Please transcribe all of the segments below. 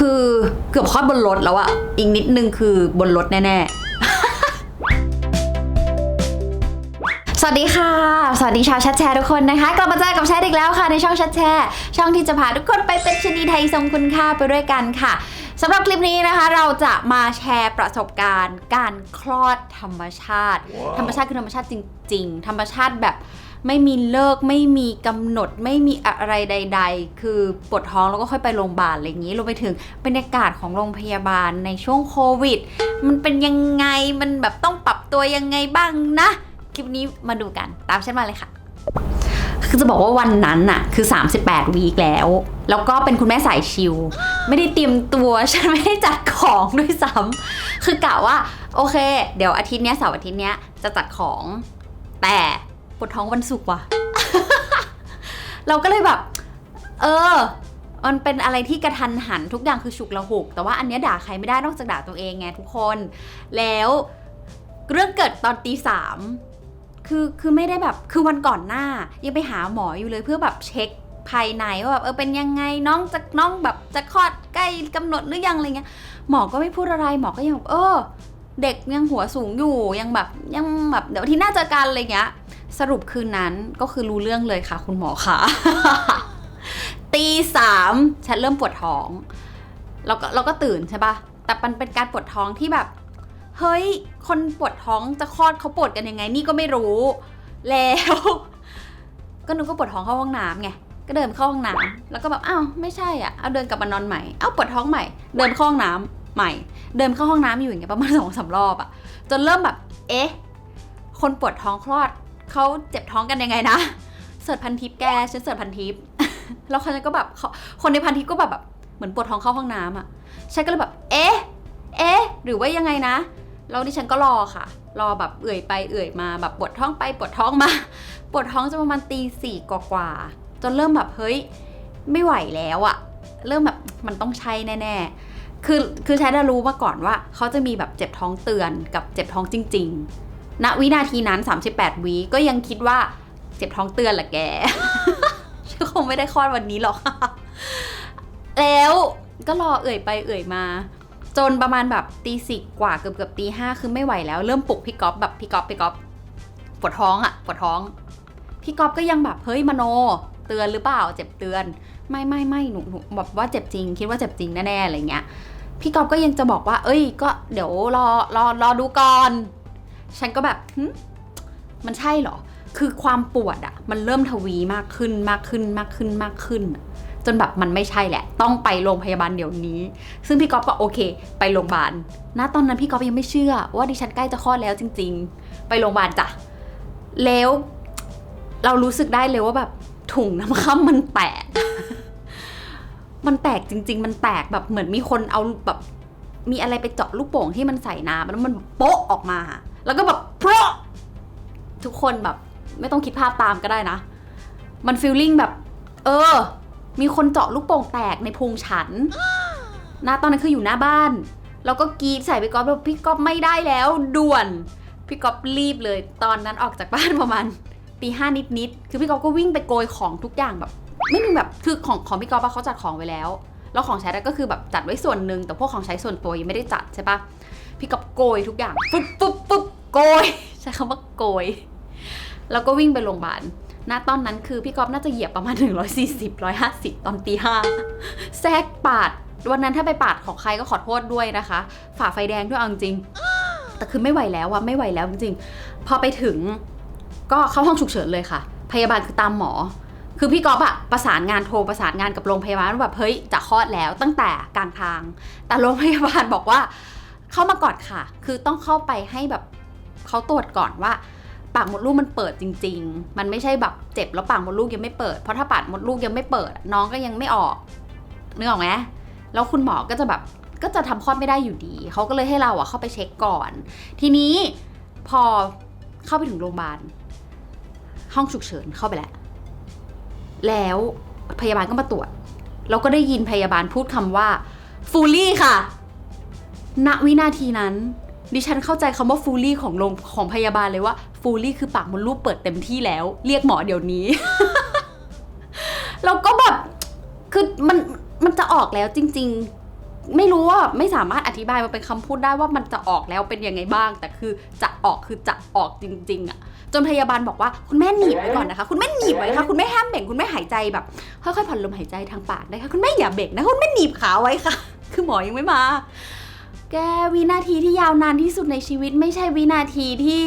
คือเกือบคลอดบนรถแล้วอะอีกนิดนึงคือบนรถแน่ ๆสวัสดีค่ะ สวัสดีชาวแชทแชร์ทุกคนนะคะ กลับมาเจอกับแชทอีกแล้วค่ะในช่องแชทแชร์ ช่องที่จะพาทุกคนไปเป็นชนีไทยทรงคุณค่าไปด้วยกันค่ะสำหรับคลิปนี้นะคะ เราจะมาแชร์ประสบการณ์ การคลอดธรรมชาติ ธรรมชาติคือธรรมชาติจริง ๆ ธรรมชาติแบบ ไม่มีเลิกไม่มีกำหนดไม่มีอะไรใด ๆ คือปวดท้องแล้วก็ค่อยไปโรงพยาบาลอะไรอย่างนี้รวมไปถึงบรรยากาศของโรงพยาบาลในช่วงโควิด มันเป็นยังไงมันแบบต้องปรับตัวยังไงบ้างนะ คลิปนี้มาดูกันตามฉันมาเลยค่ะคือจะบอกว่าวันนั้นน่ะคือ 38 วีคแล้ว แล้วก็เป็นคุณแม่สายชิลไม่ได้เตรียมตัว ฉันไม่ได้จัดของด้วยซ้ำคือกะว่า โอเค เดี๋ยวอาทิตย์เนี้ยเสาร์อาทิตย์เนี้ยจะจัดของ แต่ ปวดท้องวันศุกร์ว่ะ เราก็เลยแบบ เออ มันเป็นอะไรที่กระทันหันทุกอย่างคือฉุกละหุก แต่ว่าอันเนี้ยด่าใครไม่ได้นอกจากด่าตัวเองไงทุกคน แล้วเรื่องเกิดตอนตีสามคือคือไม่ได้แบบคือวันก่อนหน้า ยังไปหาหมออยู่เลยเพื่อแบบเช็คภายในว่าแบบเออเป็นยังไงน้องจะน้องแบบจะคลอดใกล้กำหนดหรือยังอะไรเงี้ยหมอก็ไม่พูดอะไรหมอก็ยังแบบเออ เด็กยังหัวสูงอยู่ยังแบบยังแบบเดี๋ยวที่หน้าเจอกันอะไรเงี้ย สรุปคืนนั้นก็คือรู้เรื่องเลยค่ะ คุณหมอคะตีสามฉันเริ่มปวดท้องเราก็เราก็ตื่นใช่ปะแต่มันเป็นการปวดท้องที่แบบ เฮ้ย คนปวดท้องจะคลอดเขาปวดกันยังไง นี่ก็ไม่รู้ แล้ว ก็นึกว่าปวดท้องเข้าห้องน้ำไงก็เดินเข้าห้องน้ำแล้วก็แบบอ้าวไม่ใช่อะเอาเดินกลับมานอนใหม่เอ้าปวดท้องใหม่ เดินเข้าห้องน้ำใหม่ เดินเข้าห้องน้ำอยู่อย่างเงี้ยประมาณสองสามรอบอะจนเริ่มแบบ เอ๊ะ คนปวดท้องคลอด เขาเจ็บท้องกันยังไงนะ เสิร์ชพันทิปแกฉันเสิร์ชพันทิปแล้วคนนั้นก็แบบเขาคนในพันทิปก็แบบแบบเหมือนปวดท้องเข้าห้องน้ำอะฉันก็เลยแบบเอ๊ะเอ๊ะหรือว่ายังไงนะแล้วดิฉันก็รอค่ะ รอแบบเอื่อยไปเอื่อยมาแบบปวดท้องไปปวดท้องมาปวดท้องจนประมาณตีสี่กว่าจนเริ่มแบบเฮ้ยไม่ไหวแล้วอะเริ่มแบบมันต้องใช่แน่ๆคือคือใช้ได้รู้มาก่อนว่าเขาจะมีแบบเจ็บท้องเตือนกับเจ็บท้องจริง ๆ ณวินาทีนั้น 38วีก็ยังคิดว่าเจ็บท้องเตือนแหละแกฉันคงไม่ได้คลอดวันนี้หรอก แล้วก็รอเอื่อยไปเอื่อยมา จนประมาณแบบตีสี่กว่าเกือบเกือบตีห้าคือไม่ไหวแล้ว เริ่มปลุกพี่ก๊อฟแบบพี่ก๊อฟพี่ก๊อฟปวดท้องอะปวดท้อง พี่ก๊อฟก็ยังแบบเฮ้ยมโน เตือนหรือเปล่า เจ็บเตือน ไม่ไม่ไม่หนูหนูแบบว่าเจ็บจริง คิดว่าเจ็บจริงแน่ๆอะไรเงี้ยพี่ก๊อฟก็ยังจะบอกว่า เอ้ย ก็เดี๋ยวรอรอรอดูก่อน ฉันก็แบบมันใช่เหรอ คือความปวดอะมันเริ่มทวีมากขึ้นมากขึ้นมากขึ้นมากขึ้น จนแบบมันไม่ใช่แหละ ต้องไปโรงพยาบาลเดี๋ยวนี้ ซึ่งพี่ก๊อฟก็โอเค ไปโรงพยาบาลณตอนนั้นพี่ก๊อฟยังไม่เชื่อ ว่าดิฉันใกล้จะคลอดแล้วจริง ๆ ไปโรงพยาบาลจ้ะแล้วเรารู้สึกได้เลยว่าแบบถุงน้ำข้ามมันแตก มันแตกจริง ๆ มันแตกแบบเหมือนมีคนเอาแบบมีอะไรไปเจาะลูกโป่งที่มันใส่น้ำแล้วมันโป๊ะออกมา แล้วก็แบบเพราะทุกคนแบบ ไม่ต้องคิดภาพตามก็ได้นะ มันฟีลลิ่งแบบ เออ มีคนเจาะลูกโป่งแตกในพุงฉันนะตอนนั้นคืออยู่หน้าบ้าน แล้วก็กรีดใส่พี่ก๊อฟแบบพี่ก๊อฟไม่ได้แล้ว ด่วน พี่ก๊อฟรีบเลย ตอนนั้นออกจากบ้านประมาณตีห้านิดๆคือพี่ก๊อฟก็วิ่งไปโกยของทุกอย่างแบบ ไม่มีแบบคือของของพี่ก๊อฟเขาจัดของไว้แล้ว แล้วของใช้ก็คือแบบจัดไว้ส่วนหนึ่งแต่พวกของใช้ส่วนตัวยังไม่ได้จัดใช่ปะ พี่ก๊อฟโกยทุกอย่างปุ๊บปุ๊บปุ๊บโกยใช้คำว่าโกย แล้วก็วิ่งไปโรงพยาบาลณตอนนั้นคือพี่ก๊อฟน่าจะเหยียบประมาณ 140 150 ตอนตีห้าแทรกปาด วันนั้นถ้าไปปาดของใครก็ขอโทษด้วยนะคะ ฝ่าไฟแดงด้วยเอาจริง แต่คือไม่ไหวแล้วอะไม่ไหวแล้วจริงพอไปถึงก็เข้าห้องฉุกเฉินเลยค่ะ พยาบาลคือตามหมอ คือพี่ก๊อฟอะประสานงานโทรประสานงานกับโรงพยาบาลว่าแบบเฮ้ยจะคลอดแล้วตั้งแต่กลางทาง แต่โรงพยาบาลบอกว่า เข้ามาก่อนค่ะ คือต้องเข้าไปให้แบบเขาตรวจก่อนว่าปากมดลูกมันเปิดจริง ๆ มันไม่ใช่แบบเจ็บแล้วปากมดลูกยังไม่เปิด เพราะถ้าปากมดลูกยังไม่เปิด น้องก็ยังไม่ออกนึกออกไหมแล้วคุณหมอก็จะแบบก็จะทำคลอดไม่ได้อยู่ดี เขาก็เลยให้เราอะเข้าไปเช็คก่อน ทีนี้พอเข้าไปถึงโรงพยาบาล ห้องฉุกเฉินเข้าไปแล้ว แล้วพยาบาลก็มาตรวจแล้วก็ได้ยินพยาบาลพูดคำว่าฟูลี่ค่ะ ณวินาทีนั้น ดิฉันเข้าใจคำว่าฟูลี่ของโรงของพยาบาลเลยว่าฟูลี่คือปากมดลูกเปิดเต็มที่แล้ว เรียกหมอเดี๋ยวนี้ แล้วก็แบบคือมันมันจะออกแล้วจริง ๆ ไม่รู้ว่าไม่สามารถอธิบายมาเป็นคำพูดได้ว่ามันจะออกแล้วเป็นยังไงบ้าง แต่คือจะออกคือจะออกจริง ๆอะจนพยาบาลบอกว่าคุณแม่หนีบไว้ก่อนนะคะ คุณแม่หนีบไว้ค่ะคุณแม่ห้ามเบ่งคุณแม่หายใจแบบค่อยๆผ่อนลมหายใจทางปากนะคะคุณแม่อย่าเบ่งนะคุณแม่หนีบขาไว้ค่ะ คือหมอยังไม่มา แกวินาทีที่ยาวนานที่สุดในชีวิต ไม่ใช่วินาทีที่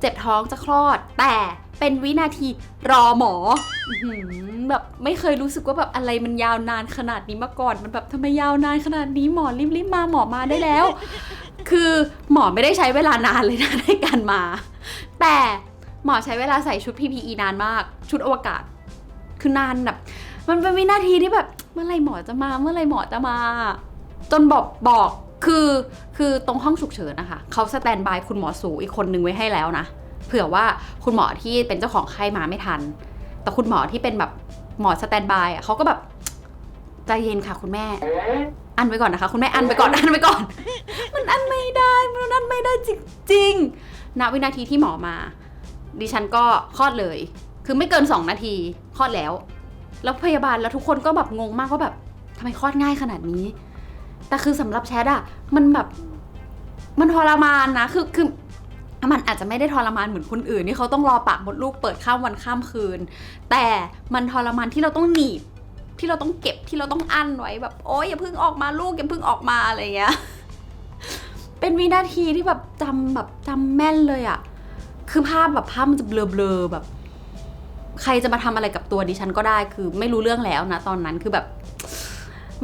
เจ็บท้องจะคลอด แต่เป็นวินาทีรอหมออื้อหือแบบไม่เคยรู้สึกว่าแบบอะไรมันยาวนานขนาดนี้มาก่อน มันแบบทำไมยาวนานขนาดนี้หมอรีบๆมาหมอมาได้แล้ว คือหมอไม่ได้ใช้เวลานานเลยนะในการมา แต่หมอใช้เวลาใส่ชุด PPE นานมาก ชุดอวกาศ คือนานแบบ มันเป็นวินาทีที่แบบ เมื่อไหรหมอจะมา เมื่อไหรหมอจะมา จนบอกบอก คือคือตรงห้องฉุกเฉินนะคะเขาสแตนบายคุณหมอสูอีกคนนึงไว้ให้แล้วนะ เผื่อว่าคุณหมอที่เป็นเจ้าของไข้มาไม่ทัน แต่คุณหมอที่เป็นแบบหมอสแตนบายอะเขาก็แบบใจเย็นค่ะคุณแม่ อันไว้ก่อนนะคะ คุณแม่อันไปก่อนอันไว้ก่อน มันอันไม่ได้มันอันไม่ได้จริงๆณวินาทีที่หมอมา ดิฉันก็คลอดเลย คือไม่เกิน 2 นาทีคลอดแล้ว แล้วพยาบาลแล้วทุกคนก็แบบงงมากว่าแบบทำไมคลอดง่ายขนาดนี้ แต่คือสำหรับแชทอะมันแบบมันทรมานนะ คือคือมันอาจจะไม่ได้ทรมานเหมือนคนอื่นที่เขาต้องรอปากมดลูกเปิดข้ามวันข้ามคืน แต่มันทรมานที่เราต้องหนีบที่เราต้องเก็บที่เราต้องอั้นไว้แบบโอ๊ยอย่าเพิ่งออกมาลูกอย่าเพิ่งออกมาอะไรเงี้ยเป็นวินาทีที่แบบจำแบบจำแม่นเลยอะคือภาพแบบภาพมันจะเบลอๆแบบ ใครจะมาทำอะไรกับตัวดิฉันก็ได้ คือไม่รู้เรื่องแล้วนะตอนนั้นคือแบบ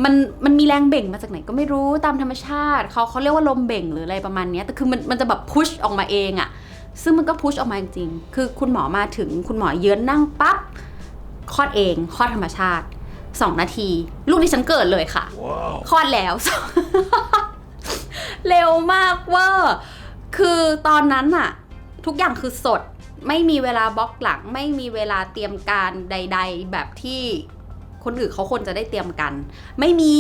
มันมันมีแรงเบ่งมาจากไหนก็ไม่รู้ตามธรรมชาติเขาเขาเรียกว่าลมเบ่งหรืออะไรประมาณเนี้ยแต่คือมันมันจะแบบพุชออกมาเองอะซึ่งมันก็พุชออกมาจริงๆคือคุณหมอมาถึงคุณหมอเยือนนั่งปั๊บคลอดเองคลอดธรรมชาติสองนาที ลูกดิฉันเกิดเลยค่ะ Wow. คลอดแล้ว เร็วมากเวอร์คือตอนนั้นอะทุกอย่างคือสดไม่มีเวลาบล็อกหลัง ไม่มีเวลาเตรียมการใด ๆ แบบที่ คนอื่นเขาควรจะได้เตรียมกัน ไม่มี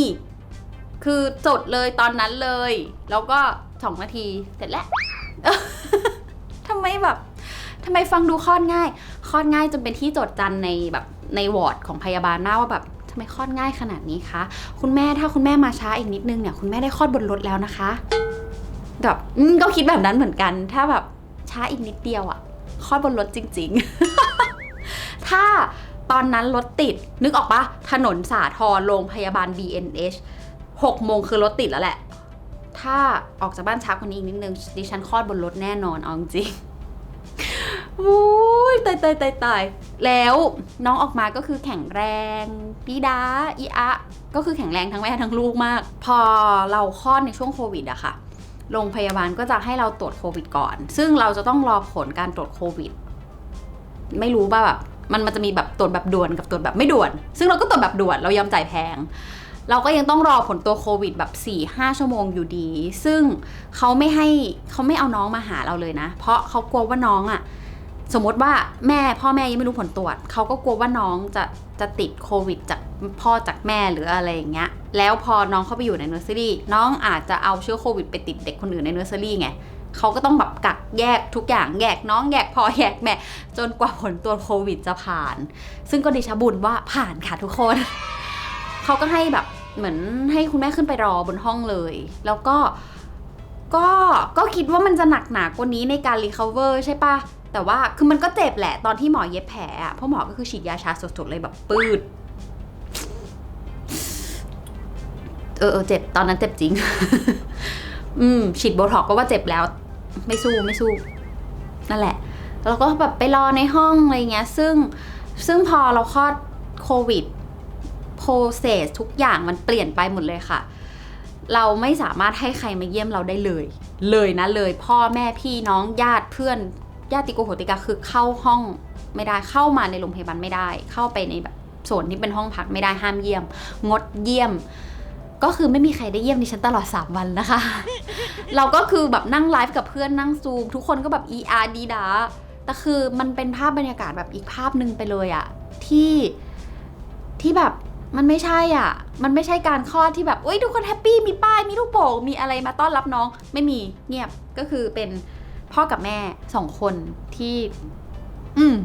คือจดเลยตอนนั้นเลย แล้วก็สองนาทีเสร็จแล้วทำไมแบบทำไมฟังดูคลอดง่ายคลอดง่ายจนเป็นที่จดจันในแบบในวอร์ดของพยาบาลมากว่าแบบทำไมคลอดง่ายขนาดนี้คะคุณแม่ถ้าคุณแม่มาช้าอีกนิดนึงเนี่ยคุณแม่ได้คลอดบนรถแล้วนะคะแบบก็คิดแบบนั้นเหมือนกัน ถ้าแบบช้าอีกนิดเดียวอะคลอดบนรถจริง ๆ อนนั้นรถติด นึกออกปะถนนสาทรโรงพยาบาล BNH หกโมงคือรถติดแล้วแหละ ถ้าออกจากบ้านช้ากว่านี้อีกนิดนึงดิฉันคลอดบนรถแน่นอนเอาจริงๆอุ้ยตายตายตายตายแล้วน้องออกมาก็คือแข็งแรงปีดาอีอะ ก็คือแข็งแรงทั้งแม่ทั้งลูกมาก พอเราคลอดในช่วงโควิดอะค่ะ โรงพยาบาลก็จะให้เราตรวจโควิดก่อน ซึ่งเราจะต้องรอผลการตรวจโควิด ไม่รู้ว่าแบบ มันมันจะมีแบบตรวจแบบด่วนกับตรวจแบบไม่ด่วน ซึ่งเราก็ตรวจแบบด่วนเรายอมจ่ายแพง เราก็ยังต้องรอผลตัวโควิดแบบ4ี่ห้าชั่วโมงอยู่ดี ซึ่งเขาไม่ให้เขาไม่เอาน้องมาหาเราเลยนะ เพราะเขากลัวว่าน้องอะสมมติว่าแม่พ่อแม่ยังไม่รู้ผลตรวจเขาก็กลัวว่าน้องจะจะติดโควิดจากพ่อจากแม่หรืออะไรอย่างเงี้ยแล้วพอน้องเข้าไปอยู่ในเนอร์เซอรี่น้องอาจจะเอาเชื้อโควิดไปติดเด็กคนอื่นในเนอร์เซอรี่ไง เขาก็ต้องแบบกักแยกทุกอย่างแยกน้องแยกพ่อแยกแม่จนกว่าผลตรวจโควิดจะผ่าน ซึ่งก็ดิชบุญว่าผ่านค่ะทุกคน เขาก็ให้แบบเหมือนให้คุณแม่ขึ้นไปรอบนห้องเลย แล้วก็ก็ก็คิดว่ามันจะหนักหนากว่านี้ในการรีคาเวอร์ใช่ปะแต่ว่าคือมันก็เจ็บแหละตอนที่หมอเย็บแผลอะเพราะหมอก็คือฉีดยาชาสดๆเลยแบบปืดเออเจ็บตอนนั้นเจ็บจริง อืมฉีดโบท็อกก็ว่าเจ็บแล้ว ไม่สู้ไม่สู้ นั่นแหละ แล้วก็แบบไปรอในห้องอะไรเงี้ย ซึ่งซึ่งพอเราคลอดโควิดโปรเซสทุกอย่างมันเปลี่ยนไปหมดเลยค่ะ เราไม่สามารถให้ใครมาเยี่ยมเราได้เลย เลยนะเลยพ่อแม่พี่น้องญาติเพื่อนญาติโกโหติกาคือเข้าห้องไม่ได้เข้ามาในโรงพยาบาลไม่ได้ เข้าไปในแบบส่วนที่เป็นห้องพักไม่ได้ห้ามเยี่ยม งดเยี่ยม ก็คือไม่มีใครได้เยี่ยมดิฉันตลอด 3 วันนะคะ เราก็คือแบบนั่งไลฟ์กับเพื่อนนั่งซูม ทุกคนก็แบบ ER ดีดาแต่คือมันเป็นภาพบรรยากาศแบบอีกภาพหนึ่งไปเลยอะที่ที่แบบมันไม่ใช่อะ มันไม่ใช่การคลอดที่แบบอุ้ยทุกคนแฮปปี้มีป้ายมีลูกโป่งมีอะไรมาต้อนรับน้องไม่มีเงียบก็คือเป็นพ่อกับแม่สองคนที่ อืม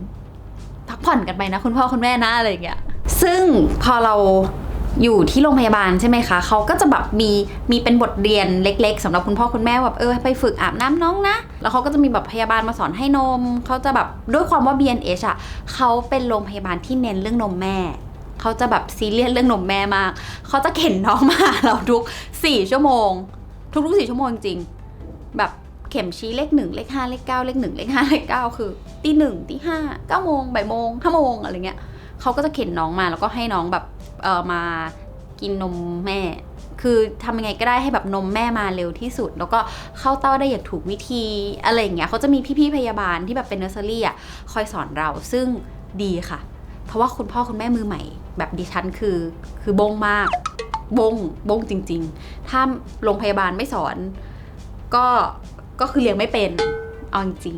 พักผ่อนกันไปนะ คุณพ่อคุณแม่นะอะไรอย่างเงี้ยซึ่งพอเรา อยู่ที่โรงพยาบาลใช่ไหมคะเขาก็จะแบบมีมีเป็นบทเรียนเล็ก ๆสำหรับคุณพ่อคุณแม่แบบเออไปฝึกอาบน้ำน้องนะ แล้วเขาก็จะมีแบบพยาบาลมาสอนให้นมเขาจะแบบด้วยความว่า BNH อะเขาเป็นโรงพยาบาลที่เน้นเรื่องนมแม่เขาจะแบบซีเรียสเรื่องนมแม่มากเขาจะเข็นน้องมาเราทุก4ชั่วโมง ทุกๆ4ชั่วโมงจริงๆแบบเข็มชี้เลขหนึ่งเลขห้าเลขเก้าเลขหนึ่งเลขห้าเลขเก้าคือตีหนึ่งตีห้าเก้าโมงบ่ายโมงห้าโมงอะไรเงี้ย เขาก็จะเข็นน้องมาแล้วก็ให้น้องแบบเออมากินนมแม่ คือทำยังไงก็ได้ให้แบบนมแม่มาเร็วที่สุด แล้วก็เข้าเต้าได้อย่างถูกวิธีอะไรอย่างเงี้ยเขาจะมีพี่ๆพยาบาลที่แบบเป็นเนอร์เซอรี่อะคอยสอนเราซึ่งดีค่ะ เพราะว่าคุณพ่อคุณแม่มือใหม่ แบบดิฉันคือคือบงมากบงบงจริง ๆ ถ้าโรงพยาบาลไม่สอน ก็ก็คือเลี้ยงไม่เป็นเอาจริง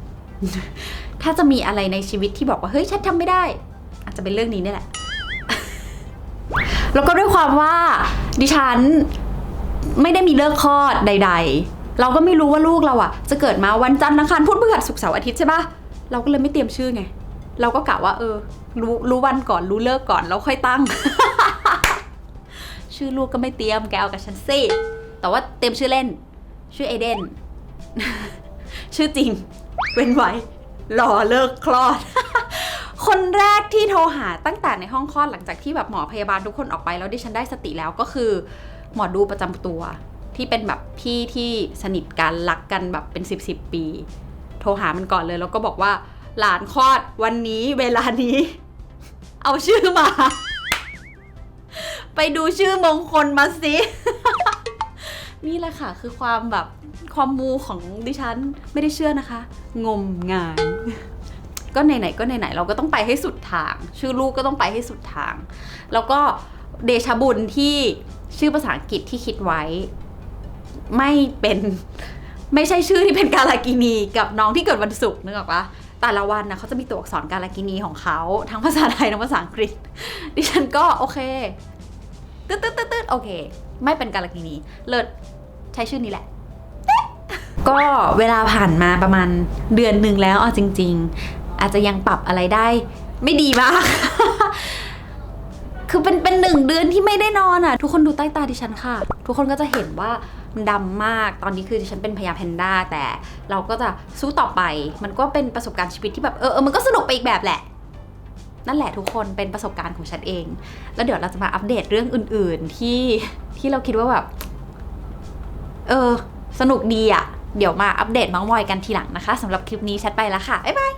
ๆถ้าจะมีอะไรในชีวิตที่บอกว่า เฮ้ย ฉันทำไม่ได้ อาจจะเป็นเรื่องนี้นี่แหละ แล้วก็ด้วยความว่าดิฉันไม่ได้มีเลิกคลอดใด ๆ เราก็ไม่รู้ว่าลูกเราอะ จะเกิดมาวันจันทร์อังคารพุธพฤหัสศุกร์เสาร์อาทิตย์ใช่ปะเราก็เลยไม่เตรียมชื่อไง เราก็กะว่าเออ รู้รู้วันก่อนรู้เลิกก่อนแล้วค่อยตั้ง ชื่อลูกก็ไม่เตรียมแกเอากับฉันสิแต่ว่าเตรียมชื่อเล่น ชื่อเอเดน ชื่อจริง เว้นไว้รอเลิกคลอด คนแรกที่โทรหาตั้งแต่ในห้องคลอดหลังจากที่แบบหมอพยาบาลทุกคนออกไปแล้วดิฉันได้สติแล้วก็คือ หมอดูประจำตัว ที่เป็นแบบพี่ที่สนิทกันรักกันแบบเป็นสิบสิบปี โทรหามันก่อนเลยแล้วก็บอกว่า หลานคลอดวันนี้เวลานี้ เอาชื่อมา ไปดูชื่อมงคลมาสินี่แหละค่ะ คือความแบบความมูของดิฉันไม่ได้เชื่อนะคะ งมงาย ก็ไหนๆก็ไหนๆเราก็ต้องไปให้สุดทาง ชื่อลูกก็ต้องไปให้สุดทาง แล้วก็เดชะบุญที่ชื่อภาษาอังกฤษที่คิดไว้ ไม่เป็นไม่ใช่ชื่อที่เป็นกาลากินีกับน้องที่เกิดวันศุกร์นึกออกปะแต่ละวันนะเขาจะมีตัวอักษรกาลากินีของเขาทั้งภาษาไทยทั้งภาษาอังกฤษ ดิฉันก็โอเคตึ๊ดตึ๊ดตึ๊ดตึ๊ดโอเค ไม่เป็นกาลากินีเลิศใช้ชื่อนี้แหละก็เวลาผ่านมาประมาณเดือนหนึ่งแล้วเอาจริง ๆ อาจจะยังปรับอะไรได้ ไม่ดีมาก คือเป็นเป็นหนึ่งเดือนที่ไม่ได้นอนอะ ทุกคนดูใต้ตาดิฉันค่ะ ทุกคนก็จะเห็นว่ามันดำมาก ตอนนี้คือดิฉันเป็นพญาแพนด้าแต่เราก็จะสู้ต่อไป มันก็เป็นประสบการณ์ชีวิตที่แบบเออเออมันก็สนุกไปอีกแบบแหละ นั่นแหละทุกคนเป็นประสบการณ์ของฉันเอง แล้วเดี๋ยวเราจะมาอัปเดตเรื่องอื่น ๆ ที่ที่เราคิดว่าแบบ เออ สนุกดีอะ เดี๋ยวมาอัปเดตมาส์มอยกันทีหลังนะคะสำหรับคลิปนี้แชทไปแล้วค่ะ บ๊ายบาย